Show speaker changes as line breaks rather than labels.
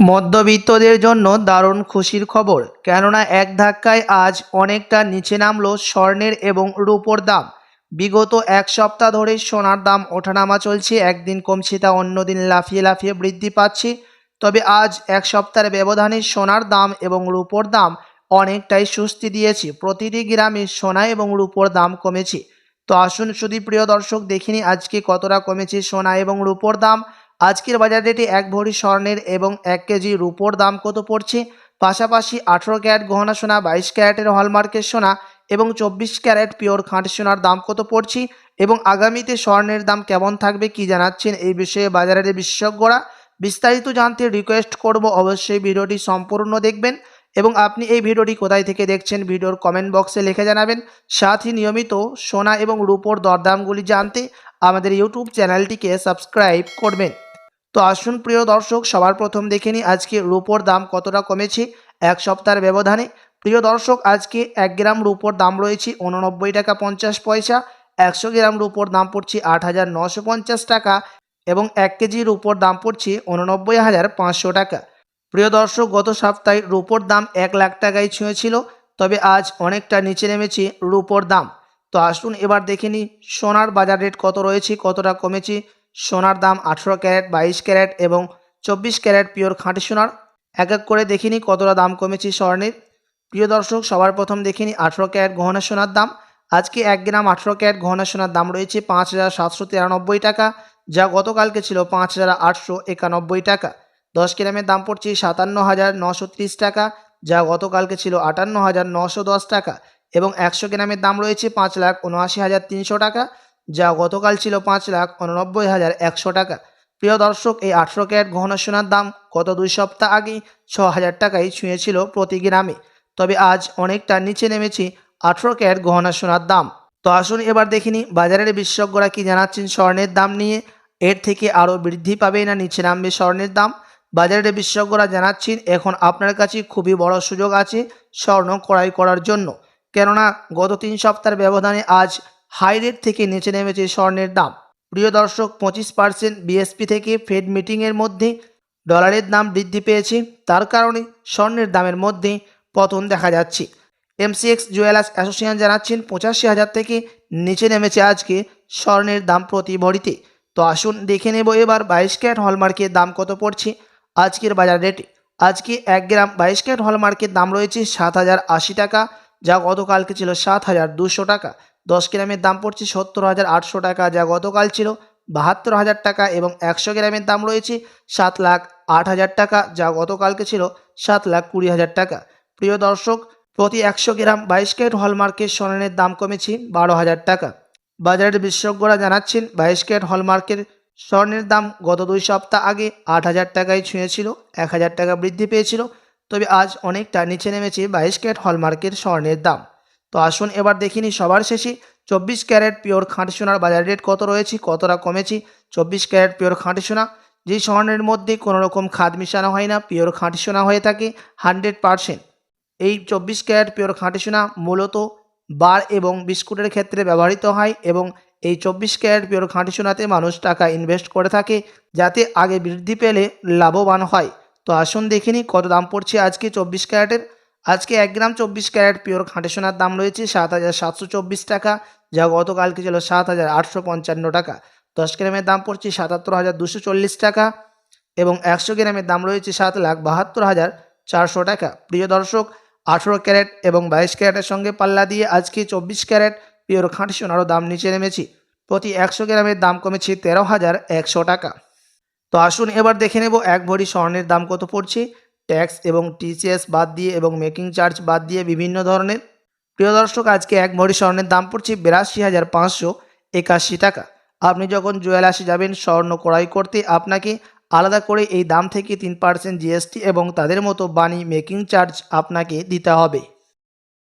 মধ্যবিত্তদের জন্য দারুণ খুশির খবর, কেননা এক ধাক্কায় আজ অনেকটা নিচে নামলো স্বর্ণের এবং রূপোর দাম। বিগত এক সপ্তাহ ধরে সোনার দাম ওঠানামা চলছে, একদিন কমছে তা অন্যদিন লাফিয়ে লাফিয়ে বৃদ্ধি পাচ্ছে। তবে আজ এক সপ্তাহের ব্যবধানে সোনার দাম এবং রূপোর দাম অনেকটাই স্বস্তি দিয়েছে। প্রতিটি গ্রামে সোনা এবং রূপোর দাম কমেছে। তো আসুন শুধু প্রিয় দর্শক, দেখিনি আজকে কতটা কমেছে সোনা এবং রূপোর দাম। আজকের বাজার রেটে এক ভরি স্বর্ণের এবং এক কেজি রূপোর দাম কত পড়ছে? পাশাপাশি আঠেরো ক্যারেট গহনা সোনা, বাইশ ক্যারেটের হলমার্কের সোনা এবং চব্বিশ ক্যারেট পিওর খাঁটি সোনার দাম কত পড়ছে? এবং আগামীতে স্বর্ণের দাম কেমন থাকবে কি জানাচ্ছেন এই বিষয়ে বাজারের বিশেষজ্ঞরা বিস্তারিত জানতে রিকোয়েস্ট করব। অবশ্যই ভিডিওটি সম্পূর্ণ দেখবেন এবং আপনি এই ভিডিওটি কোথায় থেকে দেখছেন ভিডিওর কমেন্ট বক্সে লিখে জানাবেন। সাথে নিয়মিত সোনা এবং রূপোর দরদামগুলি জানতে আমাদের ইউটিউব চ্যানেলটিকে সাবস্ক্রাইব করবেন। তো আসুন প্রিয় দর্শক, সবার প্রথম দেখে নিই আজকে রূপোর দাম কতটা কমেছে এক সপ্তাহের ব্যবধানে। প্রিয় দর্শক, আজকে এক গ্রাম রূপোর দাম রয়েছে উননব্বই টাকা পঞ্চাশ পয়সা, একশো গ্রাম রূপোর দাম পড়ছে আট হাজার নশো পঞ্চাশ টাকা এবং এক কেজির রূপোর দাম পড়ছে উননব্বই হাজার পাঁচশো টাকা। প্রিয় দর্শক, গত সপ্তাহে রূপোর দাম এক লাখ টাকায় ছুঁয়েছিল, তবে আজ অনেকটা নিচে নেমেছে রূপোর দাম। তো আসুন এবার দেখে নিই, সোনার বাজার রেট কত রয়েছে, কতটা কমেছে সোনার দাম আঠেরো ক্যারেট, বাইশ ক্যারেট এবং চব্বিশ ক্যারেট পিওর খাঁটি সোনার। এক এক করে দেখিনি কতটা দাম কমেছে স্বর্ণের। প্রিয় দর্শক, সবার প্রথম দেখিনি আঠেরো ক্যারেট গহনা সোনার দাম। আজকে এক গ্রাম আঠেরো ক্যারেট গহনা সোনার দাম রয়েছে পাঁচ হাজার সাতশো তিরানব্বই টাকা, যা গতকালকে ছিল পাঁচ হাজার আটশো একানব্বই টাকা। দশ গ্রামের দাম পড়ছে সাতান্ন হাজার নশো ত্রিশ টাকা, যা গতকালকে ছিল আটান্ন হাজার নশো দশ টাকা এবং একশো গ্রামের দাম রয়েছে পাঁচ লাখ উনআশি হাজার তিনশো টাকা। যা গতকাল ছিল পাঁচ লাখ উননব্বই হাজার একশো টাকা। প্রিয় দর্শক, এই আঠেরো ক্যারেট গহনা সোনার দাম গত দুই সপ্তাহ আগেই ছ হাজার টাকায় ছুঁয়েছিল প্রতি গ্রামে। তবে আজ অনেকটা নিচে নেমেছে আঠেরো ক্যারেট গহনা সোনার দাম। তো আসুন এবার দেখিনি বাজারের বিশেষজ্ঞরা কি জানাচ্ছেন স্বর্ণের দাম নিয়ে। এর থেকে আরও বৃদ্ধি পাবে না নিচে নামবে স্বর্ণের দাম? বাজারের বিশেষজ্ঞরা জানাচ্ছেন, এখন আপনার কাছে খুবই বড় সুযোগ আছে স্বর্ণ ক্রয় করার জন্য। কেননা, গত তিন সপ্তাহের ব্যবধানে আজ হাই রেট থেকে নিচে নেমেছে স্বর্ণের দাম। প্রিয় দর্শক, পঁচিশ পার্সেন্ট বিএসপি থেকে ফেড মিটিংয়ের মধ্যে ডলারের দাম বৃদ্ধি পেয়েছে। তার কারণে স্বর্ণের দামের মধ্যে পতন দেখা যাচ্ছে। এমসিএক্স জুয়েলার্স অ্যাসোসিয়েশন জানাচ্ছেন, পঁচাশি হাজার থেকে নিচে নেমেছে আজকে স্বর্ণের দাম প্রতি ভরিতে। তো আসুন দেখে নেব এবার বাইশ ক্যারেট হলমার্কের দাম কত পড়ছে। আজকের বাজার রেটে, আজকে এক গ্রাম বাইশ ক্যারেট হলমার্কের দাম রয়েছে সাত হাজার আশি টাকা। যা গতকালকে ছিল সাত হাজার দুশো টাকা। দশ গ্রামের দাম পড়ছে সত্তর হাজার আটশো টাকা, যা গতকাল ছিল বাহাত্তর হাজার টাকা এবং একশো গ্রামের দাম রয়েছে সাত লাখ আট হাজার টাকা, যা গতকালকে ছিল সাত লাখ কুড়ি হাজার টাকা। প্রিয় দর্শক, প্রতি একশো গ্রাম বাইশ ক্যারেট হলমার্কের স্বর্ণের দাম কমেছে বারো হাজার টাকা। বাজারের বিশেষজ্ঞরা জানাচ্ছেন, বাইশ ক্যারেট হলমার্কের স্বর্ণের দাম গত দুই সপ্তাহ আগে আট হাজার টাকায় ছুঁয়েছিল, এক হাজার টাকা বৃদ্ধি পেয়েছিল তবে আজ অনেকটা নিচে নেমেছে বাইশ ক্যারেট হলমার্কের স্বর্ণের দাম। তো আসুন এবার দেখিনি সবার শেষে চব্বিশ ক্যারেট পিওর খাঁটি সোনার বাজার রেট কত রয়েছে, কতটা কমেছে চব্বিশ ক্যারেট পিওর খাঁটি সোনা যে স্বর্ণের মধ্যে কোনো রকম খাদ মিশানো হয় না, পিওর খাঁটি সোনা হয়ে থাকে হান্ড্রেড পারসেন্ট। এই চব্বিশ ক্যারেট পিওর খাঁটি সোনা মূলত বার এবং বিস্কুটের ক্ষেত্রে ব্যবহৃত হয় এবং এই চব্বিশ ক্যারেট পিওর খাঁটি সোনাতে মানুষ টাকা ইনভেস্ট করে থাকে যাতে আগে বৃদ্ধি পেলে লাভবান হয়। তো আসুন দেখিনি কত দাম পড়ছে আজকে চব্বিশ ক্যারেটের। আজকে এক গ্রাম চব্বিশ ক্যারেট পিওর খাঁটি সোনার দাম রয়েছে সাত হাজার সাতশো চব্বিশ টাকা, যা গতকালকে ছিল সাত হাজার আটশো পঞ্চান্ন টাকা। দশ গ্রামের দাম পড়ছে সাতাত্তর হাজার দুশো চল্লিশ টাকা এবং একশো গ্রামের দাম রয়েছে সাত লাখ বাহাত্তর হাজার চারশো টাকা। প্রিয় দর্শক, আঠেরো ক্যারেট এবং বাইশ ক্যারেটের সঙ্গে পাল্লা দিয়ে আজকে চব্বিশ ক্যারেট পিওর খাঁটি সোনারও দাম নিচে নেমেছে। প্রতি একশো গ্রামের দাম কমেছে তেরো হাজার একশো টাকা। তো আসুন এবার দেখে নেব এক ভরি স্বর্ণের দাম কত পড়ছে। ট্যাক্স এবং টিসিএস বাদ দিয়ে এবং মেকিং চার্জ বাদ দিয়ে বিভিন্ন ধরনের। প্রিয় দর্শক, আজকে এক ভরি স্বর্ণের দাম পড়ছে বিরাশি হাজার পাঁচশো একাশি টাকা। আপনি যখন জুয়েলার্সে যাবেন, স্বর্ণ ক্রয় করতে আপনাকে আলাদা করে এই দাম থেকে তিন পার্সেন্ট জিএসটি এবং তাদের মতো বানি মেকিং চার্জ আপনাকে দিতে হবে।